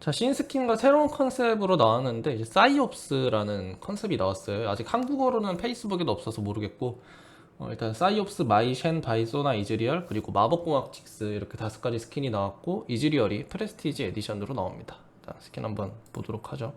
자, 신스킨과 새로운 컨셉으로 나왔는데 이제 사이옵스라는 컨셉이 나왔어요. 아직 한국어로는 페이스북에도 없어서 모르겠고 어, 일단 사이옵스, 마이셴, 바이소나, 이즈리얼 그리고 마법공학 직스 이렇게 다섯 가지 스킨이 나왔고 이즈리얼이 프레스티지 에디션으로 나옵니다. 자, 스킨 한번 보도록 하죠.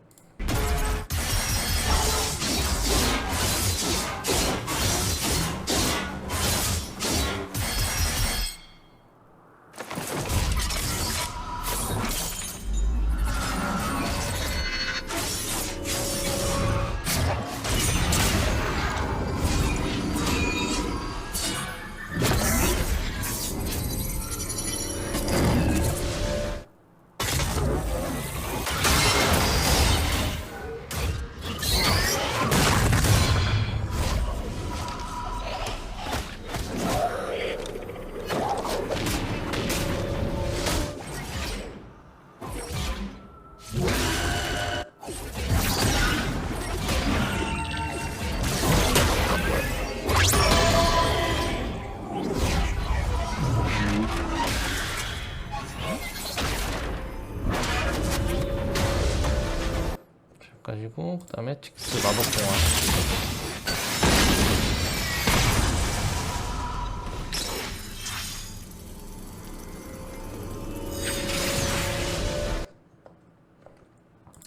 가지고 그 다음에 직스 마법공학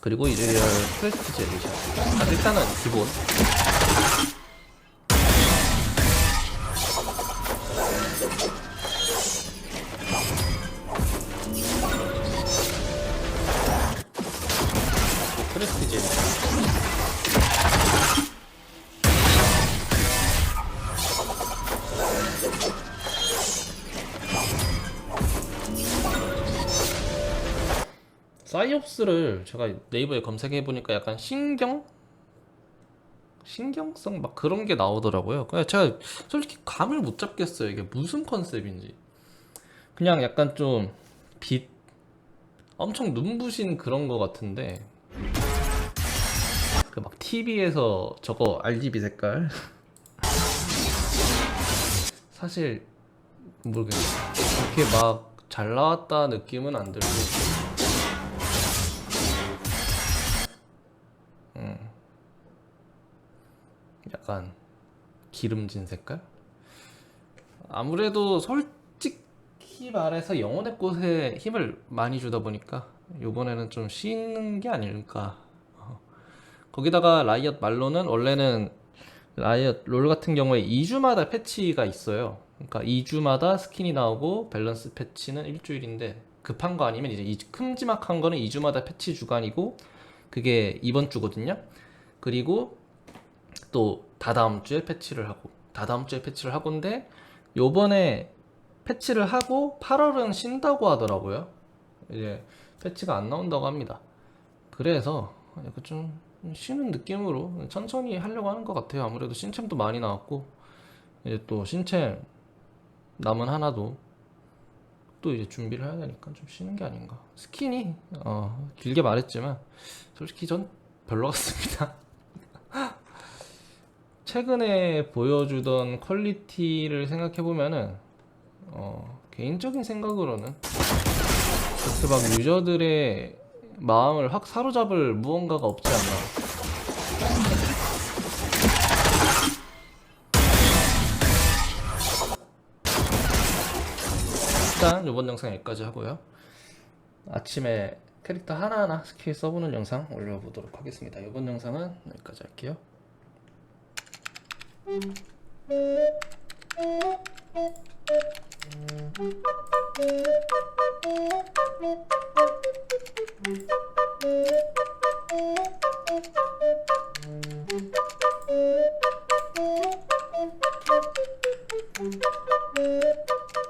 그리고 이즈리얼 프레스티지 에디션 아, 일단은 기본 에디션 사이옵스를 제가 네이버에 검색해 보니까 약간 신경 신경성 막 그런 게 나오더라고요. 그냥 제가 솔직히 감을 못 잡겠어요. 이게 무슨 컨셉인지. 그냥 약간 좀 빛 엄청 눈부신 그런 거 같은데 그 막 TV에서 저거 RGB 색깔 사실 모르겠어요. 그렇게 막 잘 나왔다 느낌은 안 들고 약간 기름진 색깔? 아무래도 솔직히 말해서 영혼의 꽃에 힘을 많이 주다 보니까 요번에는 좀 쉬는 게 아닐까. 어. 거기다가 라이엇 말로는 원래는 라이엇 롤 같은 경우에 2주마다 패치가 있어요. 그러니까 2주마다 스킨이 나오고 밸런스 패치는 일주일인데 급한 거 아니면 이제 이 큼지막한 거는 2주마다 패치 주간이고 그게 이번 주거든요. 그리고 또 다다음 주에 패치를 하고 다다음 주에 패치를 하고인데 요번에 패치를 하고 8월은 쉰다고 하더라고요. 이제 패치가 안 나온다고 합니다. 그래서 약간 좀 쉬는 느낌으로 천천히 하려고 하는 것 같아요. 아무래도 신챔도 많이 나왔고 이제 또 신챔 남은 하나도 또 이제 준비를 해야 되니까 좀 쉬는 게 아닌가. 스킨이 어, 길게 말했지만 솔직히 전 별로 같습니다. 최근에 보여주던 퀄리티를 생각해 보면은 어, 개인적인 생각으로는 그렇게 막 유저들의 마음을 확 사로잡을 무언가가 없지 않나. 일단 이번 영상 여기까지 하고요. 아침에 캐릭터 하나하나 스킬 써보는 영상 올려보도록 하겠습니다. 이번 영상은 여기까지 할게요. You. Thank you.